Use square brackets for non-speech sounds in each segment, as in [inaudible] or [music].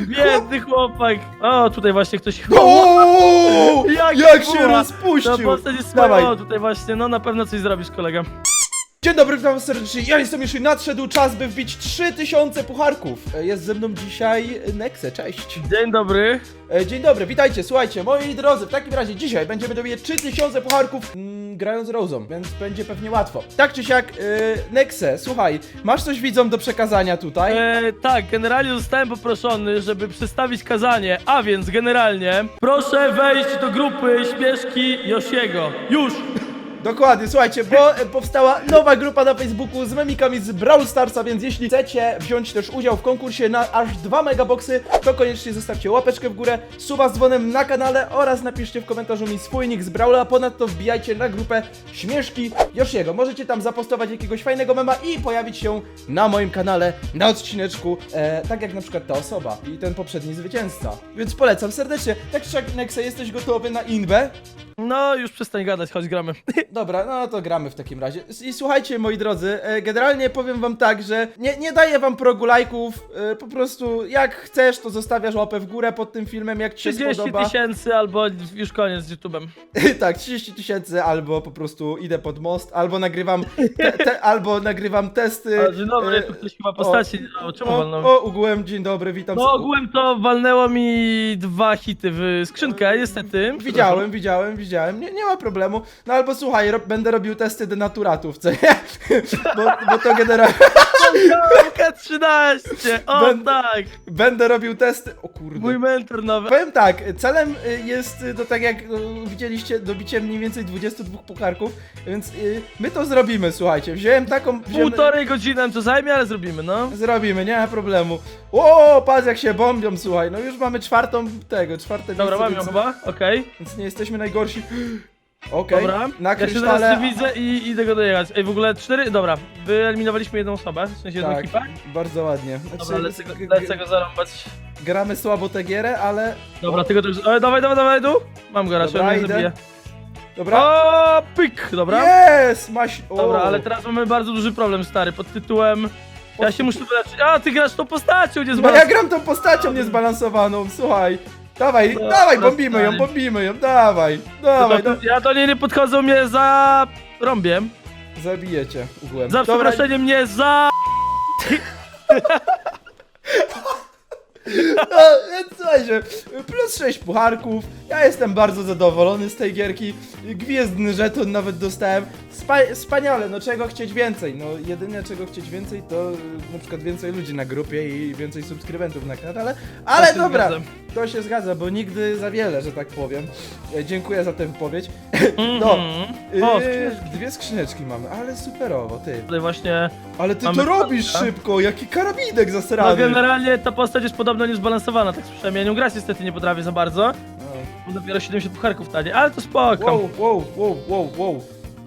Biedny chłopak. O, tutaj właśnie ktoś... O, Jak jak była? się To rozpuścił! postać jest Dawaj. swoją, tutaj właśnie, no na pewno coś zrobisz, kolega. Dzień dobry, witam serdecznie. Ja jestem i nadszedł czas, by wbić 3000 pucharków. E, Jest ze mną dzisiaj Nexe, cześć. Dzień dobry. E, Dzień dobry, witajcie, słuchajcie, moi drodzy, w takim razie dzisiaj będziemy dobijać 3000 pucharków mm, grając Rozą, więc będzie pewnie łatwo. Tak czy siak, e, Nexe, słuchaj, masz coś widzom do przekazania tutaj? E, tak, generalnie zostałem poproszony, żeby przedstawić kazanie, a więc generalnie proszę wejść do grupy śmieszki Josiego. Już! Dokładnie, słuchajcie, bo e, powstała nowa grupa na Facebooku z memikami z Brawl Starsa, więc jeśli chcecie wziąć też udział w konkursie na aż 2 megaboxy, to koniecznie zostawcie łapeczkę w górę, suba z dzwonem na kanale oraz napiszcie w komentarzu mi swój nick z Brawla, ponadto wbijajcie na grupę Śmieszki Josiego. Możecie tam zapostować jakiegoś fajnego mema i pojawić się na moim kanale, na odcineczku, e, tak jak na przykład ta osoba i ten poprzedni zwycięzca. Więc polecam serdecznie. Tak czy siak, Nexe, jesteś gotowy na inwę? No, już przestań gadać, chodź gramy. [laughs] Dobra, no to gramy w takim razie. I słuchajcie, moi drodzy, e, generalnie powiem wam tak, że nie, nie daję wam progu lajków, e, po prostu jak chcesz, to zostawiasz łapę w górę pod tym filmem, jak ci się 30 spodoba. tysięcy albo już koniec z YouTube'em. [laughs] tak, 30 tysięcy, albo po prostu idę pod most, albo nagrywam, te, te, [laughs] albo nagrywam testy. A, dzień dobry, e, tu ktoś chyba postaci. O, czemu o, walnął? o, ugłem, dzień dobry, witam. No ogółem to walnęło mi dwa hity w skrzynkę, niestety. Widziałem, widziałem, widziałem, nie, nie ma problemu. No albo słuchaj, będę robił testy denaturatów, co nie? bo, bo to generalnie... K 13! O Będę- tak! Będę robił testy. O kurde. Mój mentor nowy. Powiem tak, celem y, jest, y, no tak jak y, widzieliście, dobicie mniej więcej 22 pukarków, więc y, my to zrobimy, słuchajcie. Wziąłem taką. Wziąłem, Półtorej godziny nam to zajmie, ale zrobimy, no. Zrobimy, nie ma problemu. O, patrz jak się bombią, słuchaj. No już mamy czwartą tego, czwarte Dobra, mam ją więc, chyba, okej. więc nie jesteśmy najgorsi. [gasps] Okej, Dobra, na ja się krysztale. zaraz widzę i idę go dojechać. Ej, w ogóle cztery, dobra, wyeliminowaliśmy jedną osobę, w sensie jedną Tak, ekipę. bardzo ładnie. Dobra, Znaczy, lecę go, lecę go zarąbać. Gramy słabo tę gierę, ale. Dobra, tego to już... Ej, dawaj, dawaj, dawaj, tu! Mam go raczej, Dobra, idę. zabije. Dobra. O, pyk, dobra. Jest! Maś. O. Dobra, ale teraz mamy bardzo duży problem, stary, pod tytułem... Ja się muszę wyleczyć. A, ty grasz tą postacią, nie No ja gram tą postacią niezbalansowaną, słuchaj. Dawaj, Dobra, dawaj, bombimy ją, stary. bombimy ją, dawaj, dawaj, no. Ja do niej nie podchodzą mnie za... rąbiem. Zabijecie ugłem. Za Dobra, przeproszeniem mnie za... [laughs] No, słuchajcie, plus 6 pucharków, ja jestem bardzo zadowolony z tej gierki, gwiezdny żeton nawet dostałem, Spa wspaniale, no czego chcieć więcej, no jedyne czego chcieć więcej to y, na przykład więcej ludzi na grupie i więcej subskrybentów na kanale, ale To dobra, zgadzam. to się zgadza, bo nigdy za wiele, że tak powiem, E, dziękuję za tę wypowiedź, no, Mhm. O, Yy, dwie skrzyneczki mamy, ale superowo, ty. Tutaj właśnie... Ale ty to robisz kropka. szybko, jaki karabinek No zasrany. generalnie ta postać jest podobno niezbalansowana, tak słyszałem. Ja nią grać niestety nie potrafię za bardzo. No. Bo dopiero 70 pucharków tanie, ale to spoko. Wow, wow, wow, wow, wow.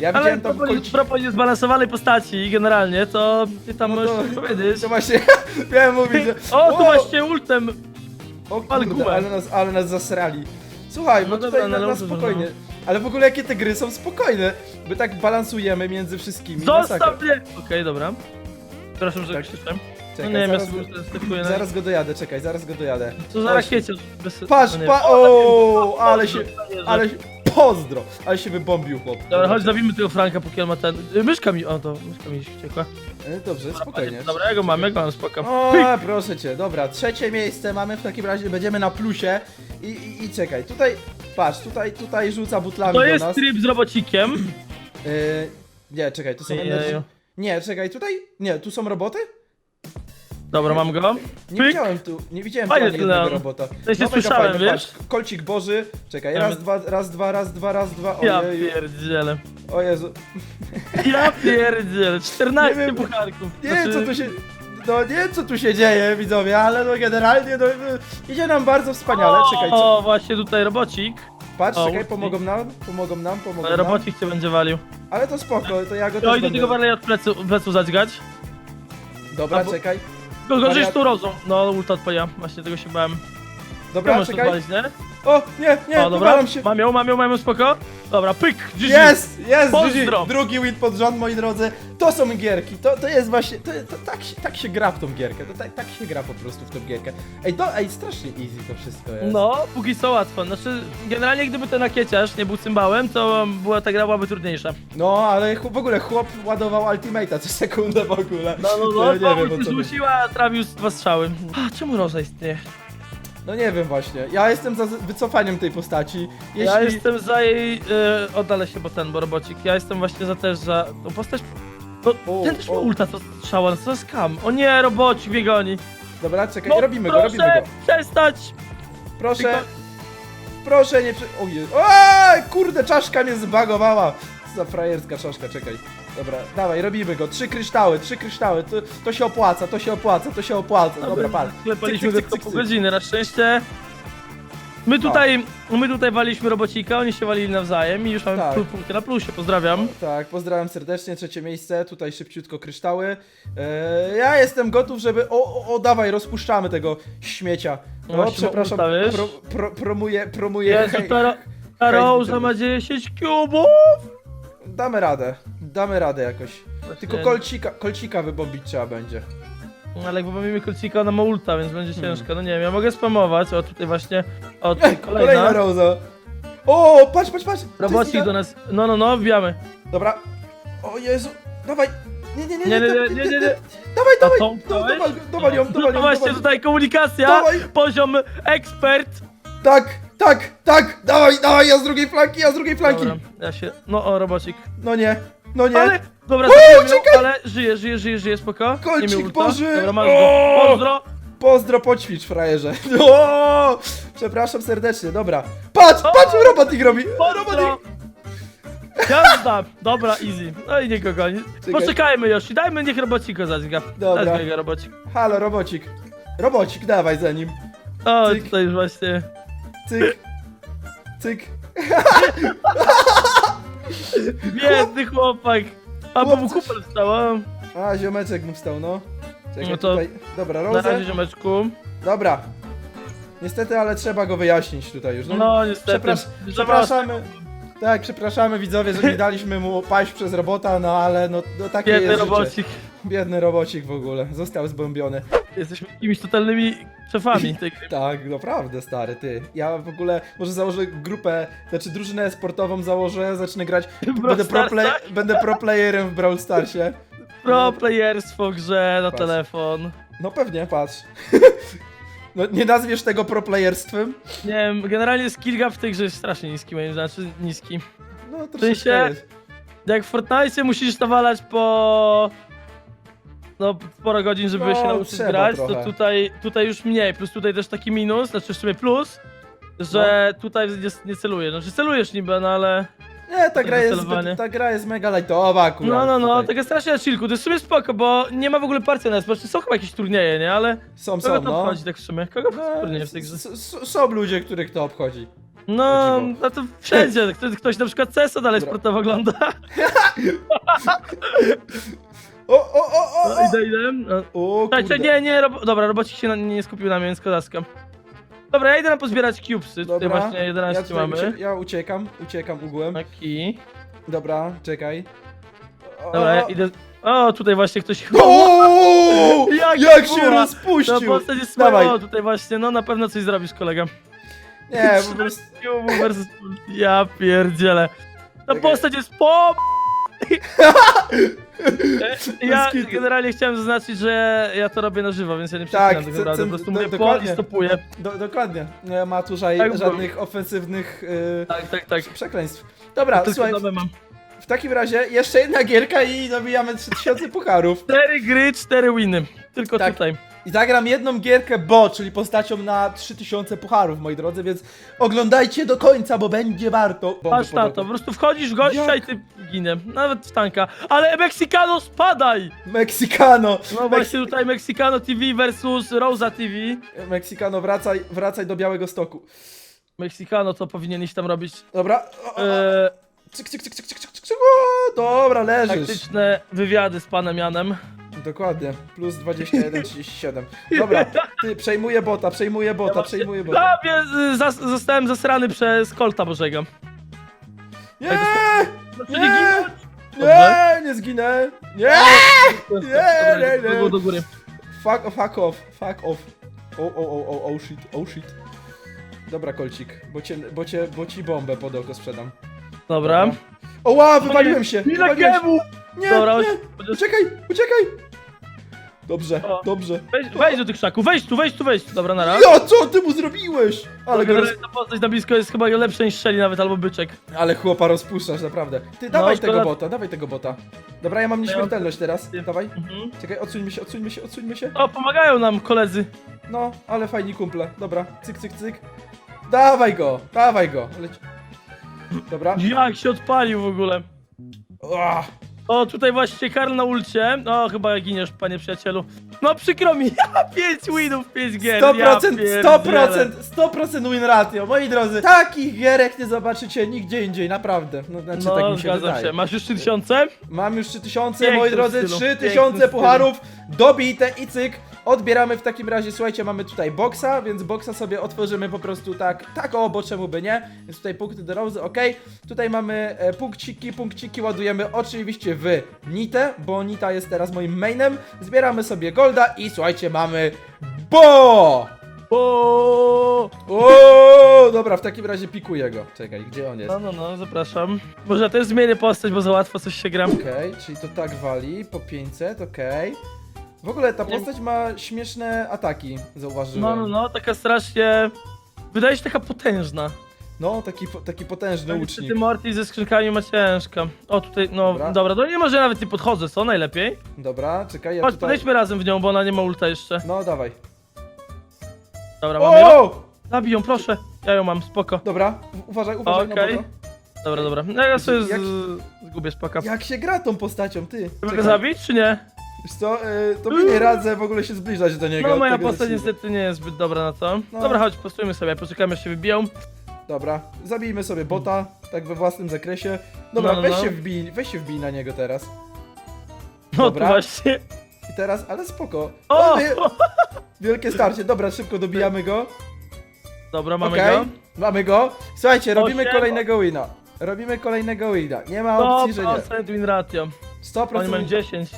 Ja ale widziałem tam propos, kończy... propos niezbalansowanej postaci generalnie, to ty tam No możesz to- powiedzieć. To właśnie, [laughs] miałem mówić, że... O, tu Wow, właśnie ultem. O ale kurde, gumę. ale nas, ale nas zasrali. Słuchaj, No bo dobra, tutaj no na, na spokojnie. Ale w ogóle jakie te gry są spokojne. My tak balansujemy między wszystkimi. Zostaw mnie! Okej, dobra. Przepraszam, że Tak. krzyczałem. No Czekaj, nie wiem, ja zaraz, sobie go, na... zaraz go dojadę, czekaj, zaraz go dojadę. Co za rakiecie? Patrz, no pa, o, [laughs] ale się, ale się, pozdro, ale się wybombił chłop. Dobra, chodź zabijmy tego Franka, póki on ma ten... Myszka mi... O, to myszka mi się uciekła. E, Dobrze, spokojnie. Dobra, ja go mam, ja go mam, spoko. O, proszę cię, dobra, trzecie miejsce mamy w takim razie, będziemy na plusie i, i, i czekaj, tutaj, patrz, tutaj, tutaj rzuca butlami To jest tryb z robocikiem. Yy, nie, czekaj, tu są energy... Nie, czekaj, tutaj, nie, tu są roboty? Dobra, mam go. Nie Pyk. widziałem tu, nie widziałem tu ani jednego Leon. robota. Ja się mega słyszałem, wiesz? Patrz, kolcik boży, czekaj, raz, dwa, raz, dwa, raz, dwa, raz, dwa, Ja pierdzielę. o Jezu. Ja pierdzielę. 14 Nie wiem, pucharków. Nie wiem, co Znaczy, tu się... No nie wiem co tu się dzieje widzowie, ale no generalnie no, no, idzie nam bardzo wspaniale, czekaj, co, O, właśnie tutaj robocik. patrz, o, czekaj, pomogą nam, pomogą nam, pomogą Ale nam, robocik cię będzie walił. ale to spoko, to ja go No też idę będę... tego barleja od plecu, plecu zadźgać. Dobra, Albo- czekaj, gorzej Wariat- z tą rozą. No, ulta odpaliła. Właśnie tego się bałem. Dobra, możesz czekaj. odpalić, nie? O, nie, nie, O, dobra, wywalam się. mam ją, mam ją, mam ją, spoko. Dobra, pyk, GG. Jest, jest, Pozdro. GG. drugi win pod rząd, moi drodzy. To są gierki, to, to jest właśnie, to, to tak, się, tak się gra w tą gierkę, to tak, tak się gra po prostu w tą gierkę. Ej, to, ej, strasznie easy to wszystko jest. No, póki co łatwo. Znaczy, generalnie gdyby ten nakieciarz nie był cymbałem, to była ta gra byłaby trudniejsza. No, ale w ogóle chłop ładował ultimate'a co sekundę w ogóle. No, no, To no, ja to nie wiem, o co chodzi. zmusiła, a trafił z dwa strzały. A, czemu Roza istnieje? No nie wiem właśnie, ja jestem za wycofaniem tej postaci. Jeśli... Ja jestem za jej... Yy, oddalę się, bo ten, bo robocik. Ja jestem właśnie za też za tą postać... No, O, ten też ma o. ulta, to strzała, no co za skam. O nie, robocik mnie goni. Dobra, czekaj, No, robimy go, robimy go. przestać! Proszę, Tylko- proszę nie przy... O Jezu. Oj, kurde, czaszka mnie zbagowała. Za frajerska czaszka, czekaj. Dobra, dawaj, robimy go. Trzy kryształy, trzy kryształy. To, to się opłaca, to się opłaca, to się opłaca. Dobra, pan. Klepaliśmy go pół godziny, na szczęście. My tutaj, my tutaj waliśmy robocika, oni się walili nawzajem i już mamy Tak. punkty na plusie, pozdrawiam. Tak, pozdrawiam serdecznie, trzecie miejsce, tutaj szybciutko kryształy. Eee, ja jestem gotów, żeby... O, o, o, dawaj, rozpuszczamy tego śmiecia. No O, właśnie, przepraszam, ustawisz. pro, pro, promuję, promuję... Jezu, ta, ta Rosa ma 10 kubów! Damy radę, damy radę jakoś. Tylko Właśnie. kolcika, kolcika wybombić trzeba będzie. Ale jak mamy kolcika, ona ma ulta, więc będzie Hmm. ciężko. No nie wiem, ja mogę spamować. O, tutaj właśnie. O, tutaj kolejna kolejna. Rosa. O, patrz, patrz, patrz. Robocik do nas. No, no, no, wbijamy. Dobra. O Jezu, dawaj. Nie, nie, nie, Nie, nie, nie, nie, nie, nie. Dawaj, A dawaj. tą Do-? Dawaj, dawaj ją, No ją, właśnie tutaj komunikacja. Dawaj. Poziom ekspert. Tak, tak, tak. Dawaj, dawaj, ja z drugiej flanki, ja z drugiej flanki. Dobra, ja się. No, o, robocik. No nie, no nie. Ale. Dobra, O, czekaj! ale żyje, żyje, żyje, żyje, spoko. Kolcik nie miał ulta. Boży! Dobra, masz O! go. Pozdro. Pozdro, poćwicz, frajerze. [laughs] O, przepraszam serdecznie, dobra. Patrz, patrz, robot ich robi. Robot Pozdro. ich... Jazda! Dobra, easy. No i nie go goni. Czekaj. Poczekajmy już i dajmy niech robocik go zazga. Dobra. Zazga go robocik. Halo, robocik. Robocik, dawaj za nim. O, Cyk. tutaj już właśnie. Cyk. Cyk. [laughs] Biedny chłopak. A, bo mu Chłopcy- kupel wstała. A, ziomeczek mu wstał, no. Czekaj, No to- tutaj. Dobra, Na Rozę. razie, ziomeczku. Dobra. Niestety, ale trzeba go wyjaśnić tutaj już. No, No, niestety. Przeprasz, Za przepraszamy. Tak, przepraszamy widzowie, że nie daliśmy mu paść przez robota, no ale no, no takie Biedny jest życie. robocik. Biedny robocik w ogóle, został zbombiony. Jesteśmy jakimiś totalnymi szefami tej gry. [laughs] Tak, naprawdę stary, ty. Ja w ogóle może założę grupę, znaczy drużynę sportową założę, zacznę grać, [laughs] będę pro, play, będę pro playerem w Brawl Starsie. Pro playerstwo grze na Patrz. telefon. No pewnie, patrz. [laughs] No nie nazwiesz tego pro playerstwem? Nie wiem, generalnie skill gap w tej grze jest strasznie niski, moim zdaniem, znaczy niski. No sensie- troszeczkę jest. Jak w Fortnite musisz nawalać po... No, sporo godzin, żeby No, się nauczyć trzeba grać, trochę. to tutaj, tutaj już mniej, plus tutaj też taki minus, znaczy w sumie plus, że No. tutaj nie, nie celujesz, znaczy celujesz niby, no ale... Nie, ta gra jest, celowanie. ta gra jest mega lightowa akurat. No, no, no, tutaj. taka strasznie na chillku, to jest w sumie spoko, bo nie ma w ogóle partii na znaczy są chyba jakieś turnieje, nie, ale... Są, Kogo są, to no. tak w sumie? Kogo No, turnieje w tej grze? s- s- Są ludzie, których to obchodzi. No, dziwo. no to wszędzie, ktoś, ktoś na przykład CESa dalej Dobra. sportowo ogląda. [laughs] O, o, o, o! No, o. idę, idę. No. O, Słuchajcie, kurde. nie, nie, rob... dobra, robocik się na, nie skupił na mnie, więc kodaska. Dobra, ja idę nam pozbierać cubesy, tutaj Dobra, właśnie ja, 11 tutaj mamy. ucie- ja uciekam, uciekam ugłem. Taki. Dobra, czekaj. O, Dobra, ja idę... O, tutaj właśnie ktoś... O, [laughs] Jak jak była? się No rozpuścił! postać jest Dawaj. swoją, tutaj właśnie, no na pewno coś zrobisz, kolega. Nie, po [laughs] prostu... Cube versus... Ja pierdzielę. Ta Czekaj. postać jest po... [laughs] Ja Bez kitu. generalnie chciałem zaznaczyć, że ja to robię na żywo, więc ja nie Tak, przecinam tak naprawdę, po prostu do- mówię po dokładnie. i stopuję. Do, dokładnie. Nie ma tutaj Tak, bo- żadnych ofensywnych y, Tak, tak, tak. przekleństw. Dobra, Tylko słuchaj, nowe mam. w takim razie jeszcze jedna gierka i dobijamy 3000 pucharów. Cztery gry, cztery winy. Tylko Tak. tutaj. I zagram jedną gierkę Bo, czyli postacią na 3000 pucharów, moi drodzy, więc oglądajcie do końca, bo będzie warto. Bomby Patrz na to, podobno. po prostu wchodzisz w gościa Jak? i ty ginę. Nawet w tanka. Ale Mexicano spadaj! Mexicano! No właśnie tutaj Mexicano TV versus Rosa TV. Mexicano, wracaj, wracaj do Białego Stoku. Mexicano, co powinien iść tam robić? Dobra. O, o, Eee, Cyk, cyk, cyk, cyk, cyk, cyk, cyk. O, dobra, leżysz. taktyczne wywiady z panem Janem. Dokładnie, plus 21, 37. Dobra, ty, przejmuję bota, przejmuję bota, przejmuję bota. Prawie y, zas zostałem zasrany przez Kolta Bożego. Nie! Znaczy Nie! nie. Nie, nie zginę! Nie! Dobra, nie, nie. do góry, do góry. Fuck, fuck off, fuck off. O, o, o, o, oh shit, oh shit. Dobra, kolcik, bo, cię, bo, cię, bo ci bombę pod oko sprzedam. Dobra. Oła, wywaliłem się! Ile Wywaliłem się. gemu! Nie, Dobra, nie, chodź- uciekaj, uciekaj! Dobrze, O. dobrze. Wejdź, wejdź do tych krzaków, wejdź tu, wejdź tu, wejdź tu. Dobra, nara. Ja, co ty mu zrobiłeś? Ale go roz... Ta postać na blisko jest chyba lepsza niż Shelly nawet, albo Byczek. Ale chłopa rozpuszczasz, naprawdę. Ty, dawaj szkoda- tego bota, dawaj tego bota. Dobra, ja mam No nieśmiertelność teraz. Dawaj. Mhm. Czekaj, odsuńmy się, odsuńmy się, odsuńmy się. O, pomagają nam koledzy. No, ale fajni kumple. Dobra, cyk, cyk, cyk. Dawaj go, dawaj go. Leć. Dobra. Jak się odpalił w ogóle. Ua. O, tutaj właśnie Karl na ulcie. O, chyba giniesz, panie przyjacielu. No przykro mi, [laughs] ja 5 winów, 5 gier. 100%, ja 100%, 100% win ratio, moi drodzy. Takich gierek nie zobaczycie nigdzie indziej, naprawdę. No, znaczy, tak No, mi się zgadzam wydaje. się. Masz już 3000? Mam już 3000, Pięknym moi drodzy, stylu, 3000 pięknym pucharów, dobite i cyk. Odbieramy w takim razie, słuchajcie, mamy tutaj boksa, więc boksa sobie otworzymy po prostu tak, tak o, bo czemu by nie? Więc tutaj punkty do Rose, ok. Tutaj mamy e, punkciki, punkciki ładujemy oczywiście w Nitę, bo Nita jest teraz moim mainem. Zbieramy sobie golda i słuchajcie, mamy BO! O, O, dobra, w takim razie pikuję go. Czekaj, gdzie on jest? No, no, no, zapraszam. Może też zmienię postać, bo za łatwo coś się gram. Okej, czyli to tak wali, po 500, okej. W ogóle ta postać ma śmieszne ataki, zauważyłem. No, no, no, taka strasznie... Wydaje się taka potężna. No, taki, po- taki potężny Niestety łucznik. Morty ze skrzynkami ma ciężko. O, tutaj, no, Dobra. dobra, to nie może nawet nie podchodzę, co najlepiej? Dobra, czekaj, ja Chodź, tutaj... podejdźmy razem w nią, bo ona nie ma ulta jeszcze. No, dawaj. Dobra, mamy ją? O! Zabij ją, proszę. Ja ją mam, spoko. Dobra, u- uważaj, uważaj Okej. na Dobra, dobra. No ja sobie Jak- z... zgubię spoko. Jak się gra tą postacią, ty? Chcemy go zabić, czy nie? Wiesz co, y, to mi nie radzę w ogóle się zbliżać do niego. No od moja tego postać zacznijmy. niestety nie jest zbyt dobra na to. No. Dobra, chodź, postujmy sobie, poczekamy, aż się wybiją. Dobra, zabijmy sobie bota, tak we własnym zakresie. Dobra, No, no, weź, no. Się wbij, weź się wbij na niego teraz. No Dobra. to właśnie. I teraz, ale spoko. O! Mamy wielkie starcie, dobra, szybko dobijamy go. Dobra, mamy Okej, go. mamy go. Słuchajcie, robimy Osiem. kolejnego wina. Robimy kolejnego wina. Nie ma opcji, że nie. 100% win ratio. 100%. Oni mają 10.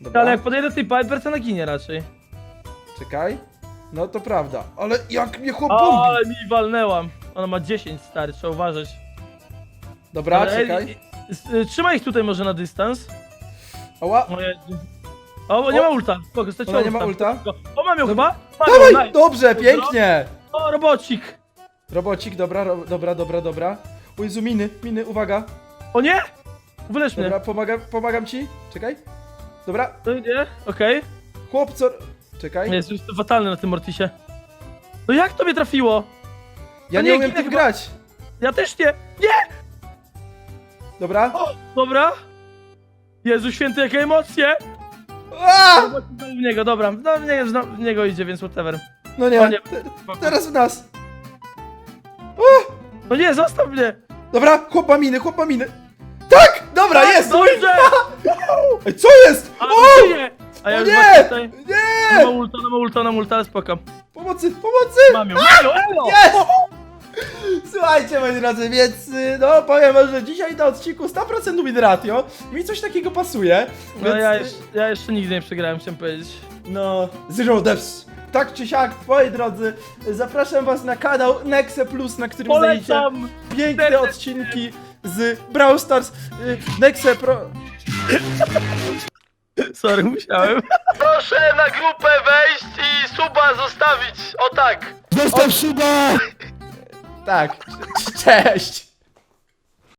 Dobra, Ale jak podejdę do tej Piper, to naginie raczej. czekaj. No to prawda. Ale jak mnie chłop bombi. Ale mi walnęłam. Ona ma 10 stary, trzeba uważać. Dobra, Ale, czekaj. ej, s- y, Trzymaj ich tutaj może na dystans. Oła. O, Jezu. o nie O! ma ulta. Spoko, straciła Ona nie ma ulta? O, mam ją chyba? Mam ją, Dawaj, nice. dobrze, Dobra. pięknie. O, robocik. Robocik, dobra, ro, dobra, dobra, dobra. O Jezu, miny, miny, uwaga. O nie! Wylecz mnie. Dobra, pomagam, pomagam ci. Czekaj. Dobra, To nie? Okej. chłop, co... Czekaj. Jest już to fatalne na tym Mortisie. No jak to mnie trafiło? Ja nie nie umiem ginę tym chyba. grać. Ja też nie. Nie! Dobra. O, dobra. Jezu święty, jakie emocje! A! Znowu w niego, dobra. No, w niego, znowu w niego idzie, więc whatever. No O nie, nie. te, teraz w nas. No nie, zostaw mnie! Dobra, chłopa miny, chłopa miny. Tak! Dobra, Tak, jest! Dobrze! [laughs] Ej, co jest? A, O! nie! A ja już nie! właśnie tutaj... Nie! Na ma ulta, na ma ulta, na ma ulta, ale spoko. Pomocy, pomocy! Mam ją. Elo, elo! Jest! Słuchajcie, moi drodzy, więc y, no powiem wam, że dzisiaj na odcinku 100% win ratio mi coś takiego pasuje. No Więc, ja, y, jeszcze, ja jeszcze nigdy nie przegrałem, chciałem powiedzieć. No, zero deaths. Tak czy siak, moi drodzy, zapraszam was na kanał Nexe Plus, na którym znajdziecie Polecam! piękne serdecznie. odcinki z Brawl Stars. Y, Nexe Pro... [laughs] Sorry, musiałem. Proszę na grupę wejść i suba zostawić. O tak! Tak, cześć!